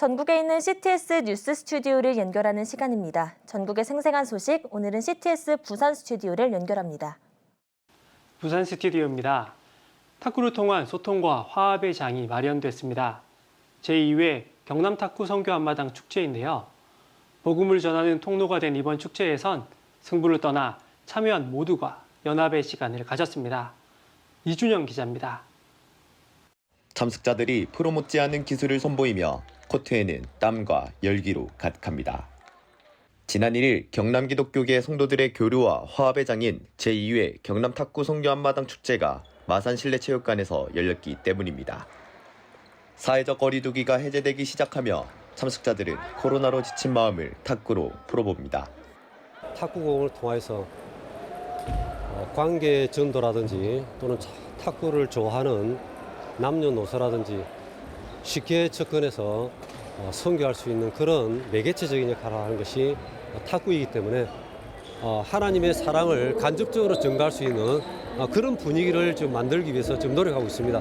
전국에 있는 CTS 뉴스 스튜디오를 연결하는 시간입니다. 전국의 생생한 소식, 오늘은 CTS 부산 스튜디오를 연결합니다. 부산 스튜디오입니다. 탁구를 통한 소통과 화합의 장이 마련됐습니다. 제2회 경남 탁구 성교 한마당 축제인데요. 복음을 전하는 통로가 된 이번 축제에선 승부를 떠나 참여한 모두가 연합의 시간을 가졌습니다. 이준영 기자입니다. 참석자들이 프로 못지않은 기술을 선보이며 코트에는 땀과 열기로 가득합니다. 지난 1일 경남 기독교계 성도들의 교류와 화합의 장인 제2회 경남 탁구 성교 한마당 축제가 마산 실내체육관에서 열렸기 때문입니다. 사회적 거리두기가 해제되기 시작하며 참석자들은 코로나로 지친 마음을 탁구로 풀어봅니다. 탁구공을 통해서 어, 관계 전도라든지 또는 차- 탁구를 좋아하는 남녀노소라든지 쉽게 접근해서 어, 선교할 수 있는 그런 매개체적인 역할을 하는 것이 어, 탁구이기 때문에 어, 하나님의 사랑을 간접적으로 전가할 수 있는 어, 그런 분위기를 좀 만들기 위해서 좀 노력하고 있습니다.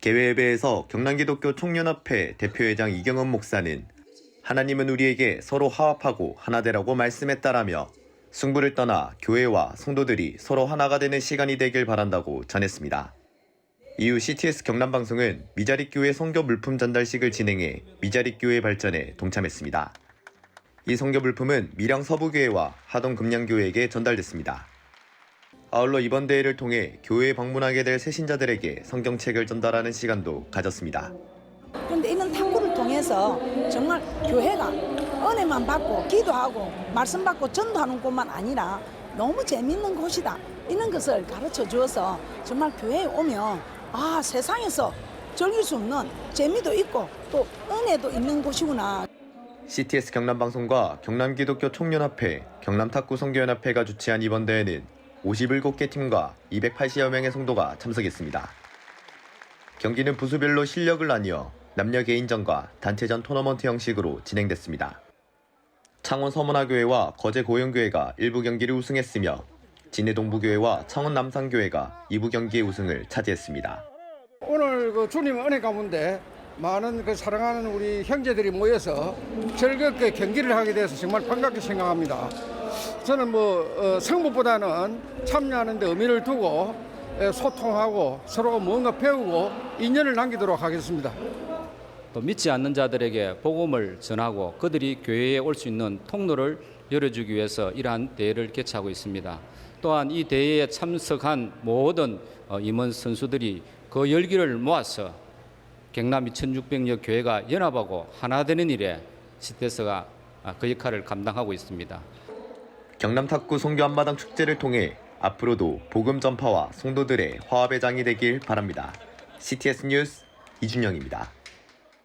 개회 예배에서 경남기독교 총연합회 대표회장 이경은 목사는 하나님은 우리에게 서로 화합하고 하나 되라고 말씀했다라며 승부를 떠나 교회와 성도들이 서로 하나가 되는 시간이 되길 바란다고 전했습니다. 이후 CTS 경남방송은 미자립교회 성교 물품 전달식을 진행해 미자립교회 발전에 동참했습니다. 이 성교 물품은 밀양 서부교회와 하동 금양교회에게 전달됐습니다. 아울러 이번 대회를 통해 교회에 방문하게 될 새신자들에게 성경책을 전달하는 시간도 가졌습니다. 그런데 이런 탁구를 통해서 정말 교회가 은혜만 받고 기도하고 말씀 받고 전도하는 곳만 아니라 너무 재밌는 곳이다. 이런 것을 가르쳐 주어서 정말 교회에 오면 아 세상에서 즐길 수 없는 재미도 있고 또 은혜도 있는 곳이구나. CTS 경남방송과 경남기독교 총연합회, 경남탁구 성교연합회가 주최한 이번 대회는 57개 팀과 280여 명의 성도가 참석했습니다. 경기는 부수별로 실력을 나뉘어 남녀 개인전과 단체전 토너먼트 형식으로 진행됐습니다. 창원 서문화교회와 거제 고영교회가 1부 경기를 우승했으며 진해 동부교회와 창원 남산교회가 2부 경기의 우승을 차지했습니다. 오늘 그 주님 은혜 가운데 많은 그 사랑하는 우리 형제들이 모여서 즐겁게 경기를 하게 돼서 정말 반갑게 생각합니다. 저는 뭐 어, 성부보다는 참여하는 데 의미를 두고 에, 소통하고 서로 뭔가 배우고 인연을 남기도록 하겠습니다. 또 믿지 않는 자들에게 복음을 전하고 그들이 교회에 올 수 있는 통로를 열어주기 위해서 이러한 대회를 개최하고 있습니다. 또한 이 대회에 참석한 모든 어, 임원 선수들이 그 열기를 모아서 경남 2600여 교회가 연합하고 하나 되는 일에 시테스가 아, 그 역할을 감당하고 있습니다. 경남 탁구 성교 한마당 축제를 통해 앞으로도 복음 전파와 성도들의 화합의 장이 되길 바랍니다. CTS 뉴스 이준영입니다.